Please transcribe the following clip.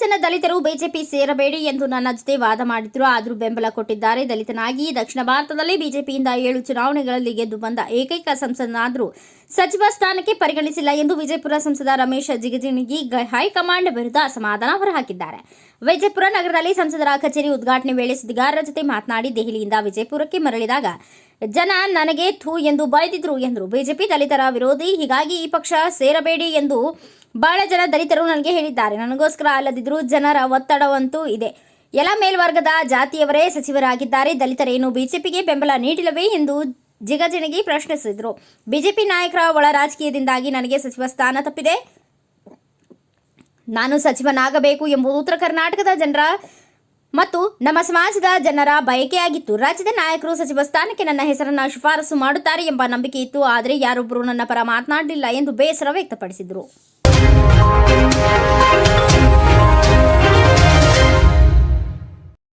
ಜನ ದಲಿತರು ಬಿಜೆಪಿ ಸೇರಬೇಡಿ ಎಂದು ನನ್ನ ಜೊತೆ ವಾದ ಮಾಡಿದ್ರು. ಆದರೂ ಬೆಂಬಲ ಕೊಟ್ಟಿದ್ದಾರೆ. ದಲಿತನಾಗಿ ದಕ್ಷಿಣ ಭಾರತದಲ್ಲಿ ಬಿಜೆಪಿಯಿಂದ ಏಳು ಚುನಾವಣೆಗಳಲ್ಲಿ ಗೆದ್ದು ಬಂದ ಏಕೈಕ ಸಂಸದನಾದರೂ ಸಚಿವ ಸ್ಥಾನಕ್ಕೆ ಪರಿಗಣಿಸಿಲ್ಲ ಎಂದು ವಿಜಯಪುರ ಸಂಸದ ರಮೇಶ್ ಜಿಗಜಿಣಗಿ ಹೈಕಮಾಂಡ್ ವಿರುದ್ಧ ಅಸಮಾಧಾನ ಹೊರಹಾಕಿದ್ದಾರೆ. ವಿಜಯಪುರ ನಗರದಲ್ಲಿ ಸಂಸದರ ಕಚೇರಿ ಉದ್ಘಾಟನೆ ವೇಳೆ ಸುದ್ದಿಗಾರರ ಜೊತೆ ಮಾತನಾಡಿ ದೆಹಲಿಯಿಂದ ವಿಜಯಪುರಕ್ಕೆ ಮರಳಿದಾಗ ಜನ ನನಗೆ ಥೂ ಎಂದು ಬಾಯ್ದಿದ್ರು ಎಂದರು. ಬಿಜೆಪಿ ದಲಿತರ ವಿರೋಧಿ, ಹೀಗಾಗಿ ಈ ಪಕ್ಷ ಸೇರಬೇಡಿ ಎಂದು ಬಹಳ ಜನ ದಲಿತರು ನನಗೆ ಹೇಳಿದ್ದಾರೆ. ನನಗೋಸ್ಕರ ಅಲ್ಲದಿದ್ದರೂ ಜನರ ಒತ್ತಡವಂತೂ ಇದೆ. ಎಲ್ಲ ಮೇಲ್ವರ್ಗದ ಜಾತಿಯವರೇ ಸಚಿವರಾಗಿದ್ದಾರೆ. ದಲಿತರೇನು ಬಿಜೆಪಿಗೆ ಬೆಂಬಲ ನೀಡಿಲ್ಲವೇ ಎಂದು ಜಿಗಜಿಣಗಿ ಪ್ರಶ್ನಿಸಿದರು. ಬಿಜೆಪಿ ನಾಯಕರ ಒಳ ರಾಜಕೀಯದಿಂದಾಗಿ ನನಗೆ ಸಚಿವ ಸ್ಥಾನ ತಪ್ಪಿದೆ. ನಾನು ಸಚಿವನಾಗಬೇಕು ಎಂಬುದು ಉತ್ತರ ಕರ್ನಾಟಕದ ಜನರ ಮತ್ತು ನಮ್ಮ ಸಮಾಜದ ಜನರ ಬಯಕೆಯಾಗಿತ್ತು. ರಾಜ್ಯದ ನಾಯಕರು ಸಚಿವ ಸ್ಥಾನಕ್ಕೆ ನನ್ನ ಹೆಸರನ್ನ ಶಿಫಾರಸು ಮಾಡುತ್ತಾರೆ ಎಂಬ ನಂಬಿಕೆ ಇತ್ತು. ಆದರೆ ಯಾರೊಬ್ಬರು ನನ್ನ ಪರ ಮಾತನಾಡಲಿಲ್ಲ ಎಂದು ಬೇಸರ ವ್ಯಕ್ತಪಡಿಸಿದರು.